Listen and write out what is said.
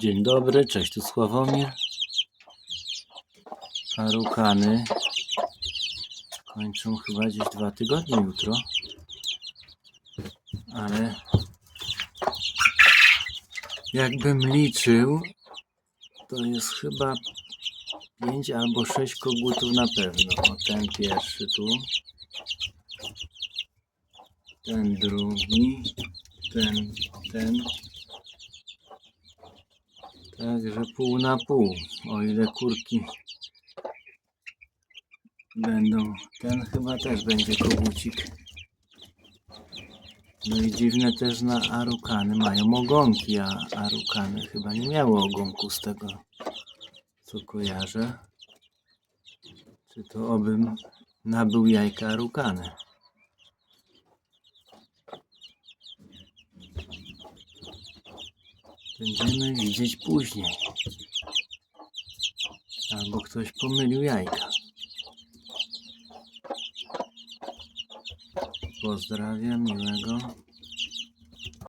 Dzień dobry, cześć, tu Sławomir. Arukany kończą chyba gdzieś dwa tygodnie jutro. Ale jakbym liczył, to jest chyba pięć albo sześć kogutów na pewno. O, ten pierwszy tu. Ten drugi. Ten, ten. Także pół na pół, o ile kurki będą. Ten chyba też będzie kogucik. No i dziwne też na arukany mają ogonki, a arukany chyba nie miały ogonku z tego co kojarzę. Czy to obym nabył jajka arukany? Będziemy widzieć później. Albo ktoś pomylił jajka. Pozdrawiam, miłego.